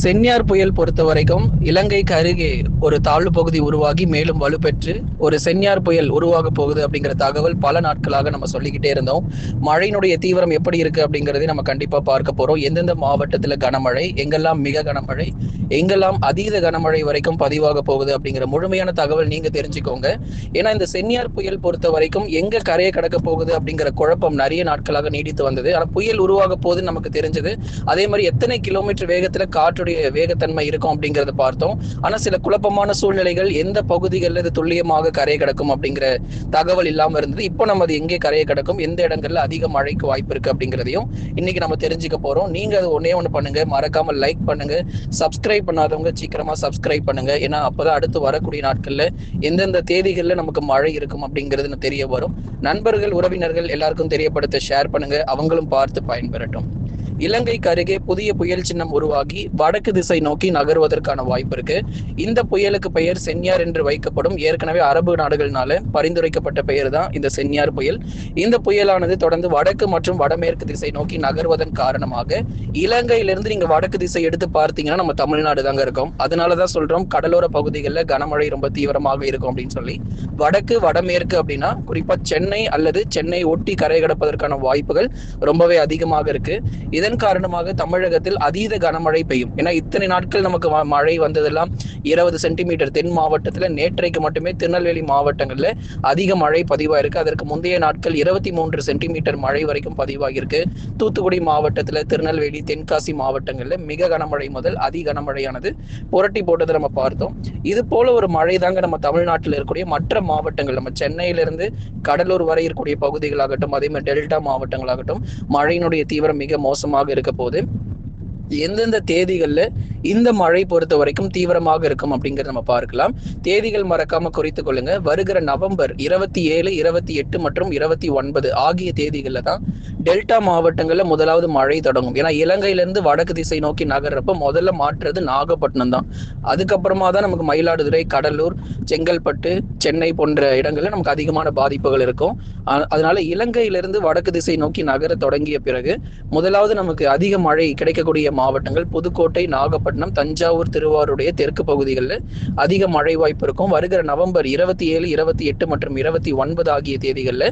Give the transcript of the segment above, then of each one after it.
சென்னியார் புயல் பொறுத்த வரைக்கும் இலங்கைக்கு அருகே ஒரு தாழ்வு பகுதி உருவாகி மேலும் வலுப்பெற்று ஒரு சென்னியார் புயல் உருவாக போகுது அப்படிங்கிற தகவல் பல நாட்களாக நம்ம சொல்லிக்கிட்டே இருந்தோம். மழையினுடைய தீவிரம் எப்படி இருக்கு அப்படிங்கறதை நம்ம கண்டிப்பா பார்க்க போறோம். எந்தெந்த மாவட்டத்துல கனமழை எங்கெல்லாம் மிக கனமழை எங்கெல்லாம் அதீத கனமழை வரைக்கும் பதிவாக போகுது அப்படிங்கிற முழுமையான தகவல் நீங்க தெரிஞ்சுக்கோங்க. ஏன்னா இந்த சென்னியார் புயல் பொறுத்த வரைக்கும் எங்க கரையை கடக்க போகுது அப்படிங்கிற குழப்பம் நிறைய நாட்களாக நீடித்து வந்தது. ஆனா புயல் உருவாக போகுதுன்னு நமக்கு தெரிஞ்சது. அதே மாதிரி எத்தனை கிலோமீட்டர் வேகத்துல காற்றுடைய வேகத்தன்மை இருக்கும் அப்படிங்கறத பார்த்தோம். ஆனா சில குழப்பமான சூழ்நிலைகள் எந்த பகுதிகளில் இது துல்லியமாக கரையை கடக்கும் அப்படிங்கிற தகவல் இல்லாம இருந்தது. இப்போ நம்ம அது எங்கே கரையை கடக்கும் எந்த இடங்கள்ல அதிக மழைக்கு வாய்ப்பு இருக்கு அப்படிங்கிறதையும் இன்னைக்கு நம்ம தெரிஞ்சுக்க போறோம். நீங்க அது ஒன்னே ஒண்ணு பண்ணுங்க மறக்காம லைக் பண்ணுங்க சப்ஸ்கிரைப் பண்ணாதவங்க சீக்கிரமா சப்ஸ்கிரைப் பண்ணுங்க. ஏன்னா அப்பதான் அடுத்து வரக்கூடிய நாட்கள்ல எந்தெந்த தேதிகள்ல நமக்கு மழை இருக்கும் அப்படிங்கிறது தெரிய வரும். நண்பர்கள் உறவினர்கள் எல்லாருக்கும் தெரியப்படுத்த ஷேர் பண்ணுங்க. அவங்களும் பார்த்து பயன்பெறட்டும். இலங்கைக்கு அருகே புதிய புயல் சின்னம் உருவாகி வடக்கு திசை நோக்கி நகர்வதற்கான வாய்ப்பு இருக்கு. இந்த புயலுக்கு பெயர் சென்யார் என்று வைக்கப்படும் ஏற்கனவே அரபு நாடுகள்னால பரிந்துரைக்கப்பட்ட பெயர் தான் இந்த சென்யார் புயல். இந்த புயலானது தொடர்ந்து வடக்கு மற்றும் வடமேற்கு திசை நோக்கி நகர்வதன் காரணமாக இலங்கையிலிருந்து நீங்க வடக்கு திசை எடுத்து பார்த்தீங்கன்னா நம்ம தமிழ்நாடு தாங்க இருக்கோம். அதனாலதான் சொல்றோம் கடலோர பகுதிகளில் கனமழை ரொம்ப தீவிரமாக இருக்கும் அப்படின்னு சொல்லி. வடக்கு வடமேற்கு அப்படின்னா குறிப்பா சென்னை அல்லது சென்னை ஒட்டி கரை கடப்பதற்கான வாய்ப்புகள் ரொம்பவே அதிகமாக இருக்கு. இதன் காரணமாக தமிழகத்தில் அதீத கனமழை பெய்யும். ஏன்னா இத்தனை நாட்கள் நமக்கு மழை வந்ததெல்லாம் இருபது சென்டிமீட்டர் தென் மாவட்டத்துல நேற்றைக்கு மட்டுமே திருநெல்வேலி மாவட்டங்கள்ல அதிக மழை பதிவாயிருக்கு. அதற்கு முந்தைய நாட்கள் இருபத்தி மூன்று சென்டிமீட்டர் மழை வரைக்கும் பதிவாகியிருக்கு தூத்துக்குடி மாவட்டத்துல திருநெல்வேலி தென்காசி மாவட்டங்கள்ல மிக கனமழை முதல் அதி கனமழையானது புரட்டி போட்டதை நம்ம பார்த்தோம். இது போல ஒரு மழை தாங்க நம்ம தமிழ்நாட்டில் இருக்கக்கூடிய மற்ற மாவட்டங்கள். நம்ம சென்னையிலிருந்து கடலூர் வரை இருக்கக்கூடிய பகுதிகளாகட்டும் அதே மாதிரி டெல்டா மாவட்டங்களாகட்டும் மழையினுடைய தீவிரம் மிக மோசமாக இருக்க போது எந்தெந்த தேதிகளில் இந்த மழை பொறுத்த வரைக்கும் தீவிரமாக இருக்கும் அப்படிங்கறத நம்ம பார்க்கலாம். தேதிகள் மறக்காம குறித்து கொள்ளுங்க. வருகிற நவம்பர் இருபத்தி ஏழு இருபத்தி எட்டு மற்றும் இருபத்தி ஒன்பது ஆகிய தேதிகள்ல தான் டெல்டா மாவட்டங்கள்ல முதலாவது மழை தொடங்கும். ஏன்னா இலங்கையிலிருந்து வடக்கு திசை நோக்கி நகர்றப்ப முதல்ல மாற்றுறது நாகப்பட்டினம் தான். அதுக்கப்புறமா தான் நமக்கு மயிலாடுதுறை கடலூர் செங்கல்பட்டு சென்னை போன்ற இடங்கள்ல நமக்கு அதிகமான பாதிப்புகள் இருக்கும். அதனால இலங்கையிலிருந்து வடக்கு திசை நோக்கி நகர தொடங்கிய பிறகு முதலாவது நமக்கு அதிக மழை கிடைக்கக்கூடிய மாவட்டங்கள் புதுக்கோட்டை நாகப்பட்டினம் தஞ்சாவூர் திருவாரூருடைய தெற்கு பகுதிகளில் அதிக மழை வாய்ப்பு இருக்கும். வருகிற நவம்பர் இருபத்தி ஏழு இருபத்தி எட்டு மற்றும் இருபத்தி ஒன்பது ஆகிய தேதிகளில்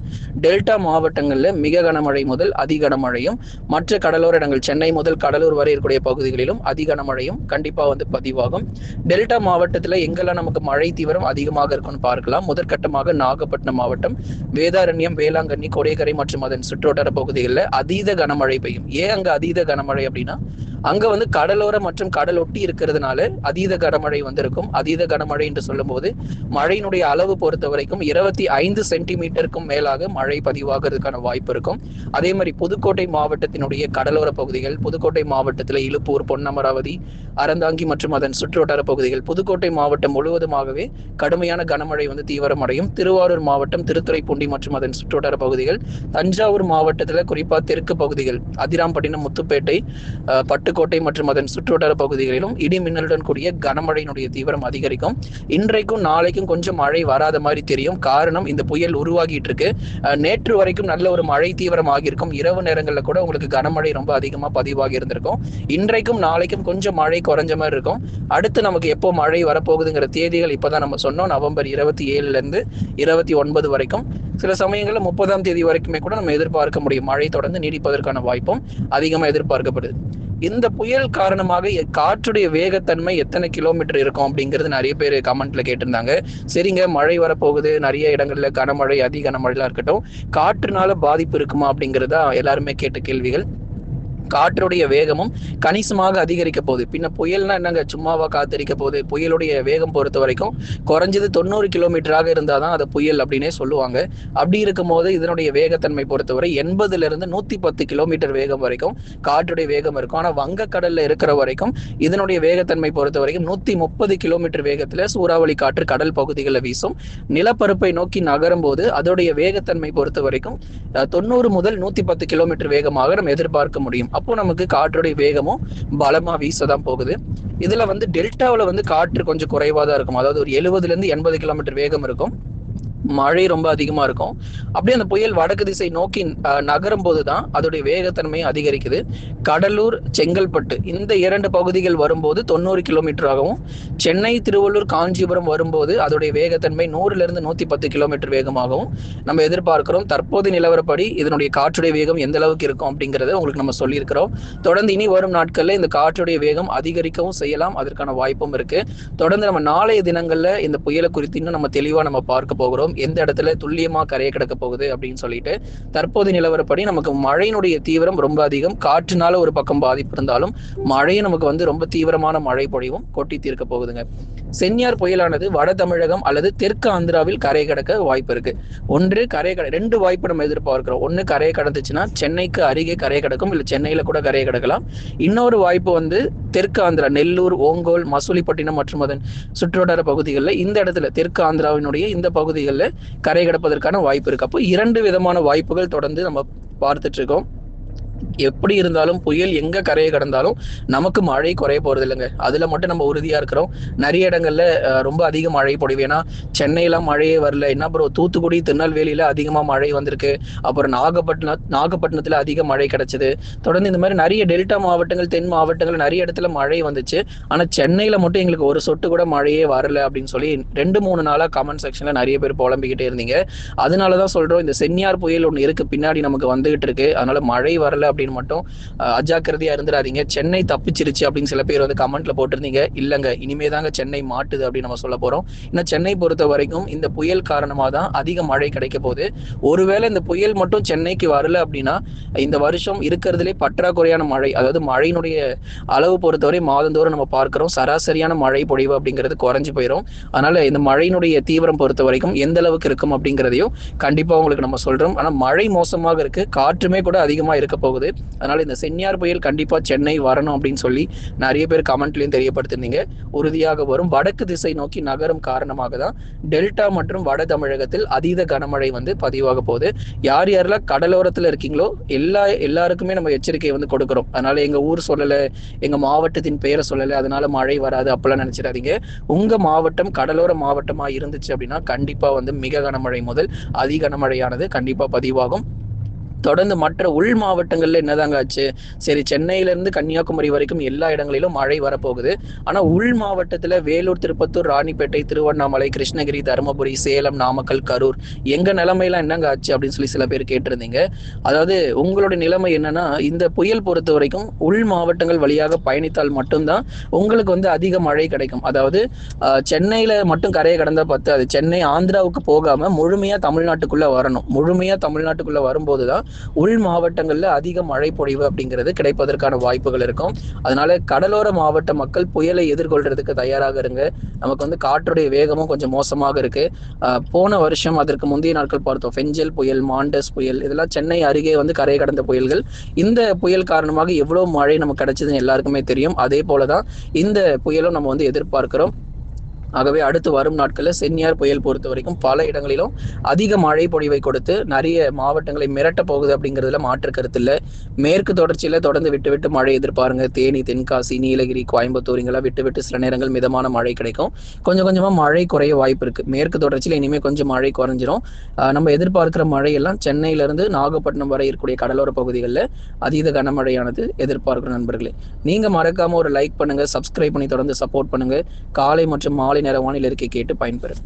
டெல்டா மாவட்டங்களில் மிக கனமழை முதல் அதி கனமழையும் மற்ற கடலோர இடங்கள் சென்னை முதல் கடலூர் வரை இருக்கக்கூடிய பகுதிகளிலும் அதி கனமழையும் கண்டிப்பாக வந்து பதிவாகும். டெல்டா மாவட்டத்தில் எங்கெல்லாம் நமக்கு மழை தீவிரம் அதிகமாக இருக்கும்னு பார்க்கலாம். முதற்கட்டமாக நாகப்பட்டினம் மாவட்டம் வேதாரண்யம் வேளாங்கண்ணி கொடைக்கரை மற்றும் அதன் சுற்றுவட்டார பகுதிகளில் அதீத கனமழை பெய்யும். ஏன் அங்கே அதீத கனமழை அப்படின்னா அங்க வந்து கடலோர மற்றும் கடல் ஒட்டி இருக்கிறதுனால அதீத கனமழை வந்திருக்கும். அதீத கனமழை என்று சொல்லும்போது மழையினுடைய அளவு பொறுத்த வரைக்கும் இருபத்தி ஐந்து சென்டிமீட்டருக்கும் மேலாக மழை பதிவாகிறதுக்கான வாய்ப்பு இருக்கும். அதே மாதிரி புதுக்கோட்டை மாவட்டத்தினுடைய கடலோர பகுதிகள் புதுக்கோட்டை மாவட்டத்தில் இலுப்பூர் பொன்னமராவதி அறந்தாங்கி மற்றும் அதன் சுற்றுவட்டார பகுதிகள் புதுக்கோட்டை மாவட்டம் முழுவதுமாகவே கடுமையான கனமழை வந்து தீவிரமடையும். திருவாரூர் மாவட்டம் திருத்துறைப்பூண்டி மற்றும் அதன் சுற்றுவட்டார பகுதிகள் தஞ்சாவூர் மாவட்டத்தில் குறிப்பாக தெற்கு பகுதிகள் அதிராம்பட்டினம் முத்துப்பேட்டை பட்டு பட்டுக்கோட்டை மற்றும் அதன் சுற்றுவட்டார பகுதிகளிலும் இடி மின்னலுடன் கூடிய கனமழையினுடைய தீவிரம் அதிகரிக்கும். இன்றைக்கும் நாளைக்கும் கொஞ்சம் மழை வராத மாதிரி தெரியும். காரணம் இந்த புயல் உருவாகிட்டு இருக்கு. நேற்று வரைக்கும் நல்ல ஒரு மழை தீவிரம் ஆகியிருக்கும் இரவு நேரங்களில் கூட உங்களுக்கு கனமழை ரொம்ப அதிகமா பதிவாகி இருந்திருக்கும். இன்றைக்கும் நாளைக்கும் கொஞ்சம் மழை குறைஞ்ச மாதிரி இருக்கும். அடுத்து நமக்கு எப்போ மழை வரப்போகுதுங்கிற தேதிகள் இப்பதான் நம்ம சொன்னோம். நவம்பர் இருபத்தி ஏழுல இருந்து இருபத்தி ஒன்பது வரைக்கும். சில சமயங்களில் முப்பதாம் தேதி வரைக்குமே கூட நம்ம எதிர்பார்க்க முடியும். மழை தொடர்ந்து நீடிப்பதற்கான வாய்ப்பும் அதிகமாக எதிர்பார்க்கப்படுது. இந்த புயல் காரணமாக எ- காற்றுடைய வேகத்தன்மை எத்தனை கிலோமீட்டர் இருக்கும் அப்படிங்கிறது நிறைய பேர் கமெண்ட்ல கேட்டிருந்தாங்க. சரிங்க மழை வரப்போகுது. நிறைய இடங்கள்ல கனமழை அதிக கனமழைலாம் இருக்கட்டும். காற்றுனால பாதிப்பு இருக்குமா அப்படிங்கிறதா எல்லாருமே கேட்ட கேள்விகள். காற்றுடைய வேகமும் கணிசமாக அதிகரிக்க போகுது. பின்ன புயல்னா என்னங்க? சும்மாவா காத்திருக்க போகுது. புயலுடைய வேகம் பொறுத்த வரைக்கும் குறைஞ்சது தொண்ணூறு கிலோமீட்டராக இருந்தாதான் அது புயல் அப்படின்னே சொல்லுவாங்க. அப்படி இருக்கும்போது இதனுடைய வேகத்தன்மை பொறுத்தவரை எண்பதுல இருந்து நூத்தி பத்து கிலோமீட்டர் வேகம் வரைக்கும் காற்றுடைய வேகம் இருக்கும். ஆனா வங்கக்கடல்ல இருக்கிற வரைக்கும் இதனுடைய வேகத்தன்மை பொறுத்த வரைக்கும் நூத்தி முப்பது கிலோமீட்டர் வேகத்துல சூறாவளி காற்று கடல் பகுதிகளில் வீசும். நிலப்பரப்பை நோக்கி நகரும் போது அதோடைய வேகத்தன்மை பொறுத்த வரைக்கும் தொண்ணூறு முதல் நூத்தி பத்து கிலோமீட்டர் வேகமாக நம்ம எதிர்பார்க்க முடியும். அப்போ நமக்கு காற்றுடைய வேகமும் பலமா வீசதான் போகுது. இதுல வந்து டெல்டாவுல வந்து காற்று கொஞ்சம் குறைவா தான் இருக்கும். அதாவது ஒரு எழுபதுல இருந்து எண்பது கிலோமீட்டர் வேகம் இருக்கும். மழை ரொம்ப அதிகமா இருக்கும். அப்படியே அந்த புயல் வடக்கு திசை நோக்கி நகரும் போதுதான் அதோடைய வேகத்தன்மை அதிகரிக்குது. கடலூர் செங்கல்பட்டு இந்த இரண்டு பகுதிகள் வரும்போது தொண்ணூறு கிலோமீட்டராகவும் சென்னை திருவள்ளூர் காஞ்சிபுரம் வரும்போது அதோடைய வேகத்தன்மை நூறுல இருந்து நூத்தி பத்து கிலோமீட்டர் வேகமாகவும் நம்ம எதிர்பார்க்கிறோம். தற்போது நிலவரப்படி இதனுடைய காற்றுடைய வேகம் எந்த அளவுக்கு இருக்கும் அப்படிங்கறத உங்களுக்கு நம்ம சொல்லியிருக்கிறோம். தொடர்ந்து இனி வரும் நாட்கள்ல இந்த காற்றுடைய வேகம் அதிகரிக்கவும் செய்யலாம். அதற்கான வாய்ப்பும் இருக்கு. தொடர்ந்து நம்ம நாளைய தினங்கள்ல இந்த புயலை குறித்து இன்னும் நம்ம தெளிவா நம்ம பார்க்க போகிறோம். எந்த இடத்துல துல்லியமா கரையை கிடக்க போகுது அப்படின்னு சொல்லிட்டு தற்போது நிலவரப்படி நமக்கு மழையினுடைய தீவிரம் ரொம்ப அதிகம். காற்றுனால ஒரு பக்கம் பாதிப்பு இருந்தாலும் மழையும் நமக்கு வந்து ரொம்ப தீவிரமான மழை பொழிவும் கொட்டி தீர்க்க போகுதுங்க. சென்னியார் புயலானது வட தமிழகம் அல்லது தெற்கு ஆந்திராவில் கரை கடக்க வாய்ப்பு இருக்கு. ஒன்று கரை கட ரெண்டு வாய்ப்பு நம்ம எதிர்பார்க்கிறோம். ஒன்று கரையை கடந்துச்சுன்னா சென்னைக்கு அருகே கரையை கடக்கும் இல்லை சென்னையில கூட கரையை கடக்கலாம். இன்னொரு வாய்ப்பு வந்து தெற்கு ஆந்திரா நெல்லூர் ஓங்கோல் மசூலிப்பட்டினம் மற்றும் அதன் சுற்றுவட்டார பகுதிகளில் இந்த இடத்துல தெற்கு ஆந்திராவினுடைய இந்த பகுதிகளில் கரை கடப்பதற்கான வாய்ப்பு இருக்கு. அப்போ இரண்டு விதமான வாய்ப்புகள் தொடர்ந்து நம்ம பார்த்துட்டு இருக்கோம். எப்படி இருந்தாலும் புயல் எங்க கரையை கடந்தாலும் நமக்கு மழை குறைய போறது இல்லைங்க. அதுல மட்டும் நம்ம உறுதியா இருக்கிறோம். நிறைய இடங்கள்ல ரொம்ப அதிக மழை பொழிவு. ஏன்னா சென்னையெல்லாம் மழையே வரல. என்ன அப்புறம் தூத்துக்குடி திருநெல்வேலியில அதிகமா மழை வந்திருக்கு. அப்புறம் நாகப்பட்டினம் நாகப்பட்டினத்துல அதிக மழை கிடைச்சது. தொடர்ந்து இந்த மாதிரி நிறைய டெல்டா மாவட்டங்கள் தென் மாவட்டங்கள் நிறைய இடத்துல மழை வந்துச்சு. ஆனா சென்னையில மட்டும் எங்களுக்கு ஒரு சொட்டு கூட மழையே வரல அப்படின்னு சொல்லி ரெண்டு மூணு நாளா கமெண்ட் செக்ஷன்ல நிறைய பேர் புலம்பிக்கிட்டே இருந்தீங்க. அதனாலதான் சொல்றோம் இந்த சென்னியார் புயல் ஒன்று இருக்கு. பின்னாடி நமக்கு வந்துகிட்டு இருக்கு. அதனால மழை வரல அப்படின்னு மட்டும் அஜாக்கிரதையா இருந்துடாதீங்க. சென்னை தப்பிச்சிருச்சு அப்படின்னு சில பேர் வந்து கமெண்ட்ல போட்டிருந்தீங்க. இல்லங்க இனிமே தாங்க சென்னை மாட்டுது அப்படின்னு நம்ம சொல்ல போறோம். ஏன்னா சென்னை பொறுத்த வரைக்கும் இந்த புயல் காரணமா தான் அதிக மழை கிடைக்க போகுது. ஒருவேளை இந்த புயல் மட்டும் சென்னைக்கு வரல அப்படின்னா இந்த வருஷம் இருக்கிறதுலே பற்றாக்குறையான மழை அதாவது மழையினுடைய அளவு பொறுத்தவரை மாதந்தோறும் நம்ம பார்க்கிறோம். சராசரியான மழை பொழிவு அப்படிங்கிறது குறைஞ்சு போயிடும் அதனால இந்த மழையினுடைய தீவிரம் பொறுத்த வரைக்கும் எந்த அளவுக்கு இருக்கும் அப்படிங்கிறதையும் கண்டிப்பா உங்களுக்கு நம்ம சொல்றோம். ஆனா மழை மோசமாக இருக்கு. காற்றுமே கூட அதிகமா இருக்க போகுது. அதனால இந்த சென்னியார் புயல் கண்டிப்பா சென்னை வரணும் அப்படின்னு சொல்லி நிறைய பேர் கமெண்ட்லயும் தெரியப்படுத்திருந்தீங்க. உறுதியாக வரும். வடக்கு திசை நோக்கி நகரும் காரணமாக தான் டெல்டா மற்றும் வட தமிழகத்தில் அதீத கனமழை வந்து பதிவாக போகுது. யார் யாரெல்லாம் கடலோரத்துல இருக்கீங்களோ எல்லா எல்லாருக்குமே நம்ம எச்சரிக்கை வந்து கொடுக்குறோம். அதனால எங்க ஊர் சொல்லல எங்க மாவட்டத்தின் பெயரை சொல்லல அதனால மழை வராது அப்பெல்லாம் நினைச்சிடாதீங்க. உங்க மாவட்டம் கடலோர மாவட்டமா இருந்துச்சு அப்படின்னா கண்டிப்பா வந்து மிக கனமழை முதல் அதி கனமழையானது கண்டிப்பா பதிவாகும். தொடர்ந்து மற்ற உள் மாவட்டங்கள்ல என்னதாங்க ஆச்சு? சரி சென்னையில இருந்து கன்னியாகுமரி வரைக்கும் எல்லா இடங்களிலும் மழை வரப்போகுது. ஆனா உள் மாவட்டத்துல வேலூர் திருப்பத்தூர் ராணிப்பேட்டை திருவண்ணாமலை கிருஷ்ணகிரி தருமபுரி சேலம் நாமக்கல் கரூர் எங்க நிலைமையெல்லாம் என்னங்க ஆச்சு அப்படின்னு சொல்லி சில பேர் கேட்டிருந்தீங்க. அதாவது உங்களுடைய நிலைமை என்னன்னா இந்த புயல் பொறுத்த வரைக்கும் உள் மாவட்டங்கள் வழியாக பயணித்தால் மட்டும்தான் உங்களுக்கு வந்து அதிக மழை கிடைக்கும். அதாவது சென்னையில மட்டும் கரையை கடந்தா பத்தாது. சென்னை ஆந்திராவுக்கு போகாம முழுமையா தமிழ்நாட்டுக்குள்ள வரணும். முழுமையா தமிழ்நாட்டுக்குள்ள வரும்போது தான் உள் மாவட்டங்களில் அதிக மழை பொழிவு அப்படிங்கிறது கிடைப்பதற்கான வாய்ப்புகள் இருக்கும். அதனால கடலோர மாவட்ட மக்கள் புயலை எதிர்கொள்றதுக்கு தயாராக இருங்க. நமக்கு வந்து காற்றுடைய வேகமும் கொஞ்சம் மோசமாக இருக்கு. போன வருஷம் அதற்கு முந்தைய நாட்கள் பார்த்தோம். ஃபெஞ்சல் புயல் மாண்டஸ் புயல் இதெல்லாம் சென்னை அருகே வந்து கரை கடந்த புயல்கள். இந்த புயல் காரணமாக எவ்வளவு மழை நமக்கு கிடைச்சதுன்னு எல்லாருக்குமே தெரியும். அதே போலதான் இந்த புயலும் நம்ம வந்து எதிர்பார்க்கிறோம். ஆகவே அடுத்து வரும் நாட்களில் சென்னியார் புயல் பொறுத்த வரைக்கும் பல இடங்களிலும் அதிக மழை பொழிவை கொடுத்து நிறைய மாவட்டங்களை மிரட்ட போகுது அப்படிங்கிறதுல மாற்று கருத்து இல்லை. மேற்கு தொடர்ச்சியில தொடர்ந்து விட்டு விட்டு மழை எதிர்பாருங்க. தேனி தென்காசி நீலகிரி கோயம்புத்தூர் இங்கெல்லாம் விட்டு விட்டு சில நேரங்கள் மிதமான மழை கிடைக்கும். கொஞ்சம் கொஞ்சமா மழை குறைய வாய்ப்பு இருக்கு. மேற்கு தொடர்ச்சியில இனிமே கொஞ்சம் மழை குறைஞ்சிரும். நம்ம எதிர்பார்க்கிற மழையெல்லாம் சென்னையில இருந்து நாகப்பட்டினம் வரை இருக்கக்கூடிய கடலோர பகுதிகளில் அதீத கனமழையானது எதிர்பார்க்கிற நண்பர்களே. நீங்க மறக்காம ஒரு லைக் பண்ணுங்க சப்ஸ்கிரைப் பண்ணி தொடர்ந்து சப்போர்ட் பண்ணுங்க. காலை மற்றும் மாலை நேர வானிலை இருக்கை கேட்டு பயன்பெறும்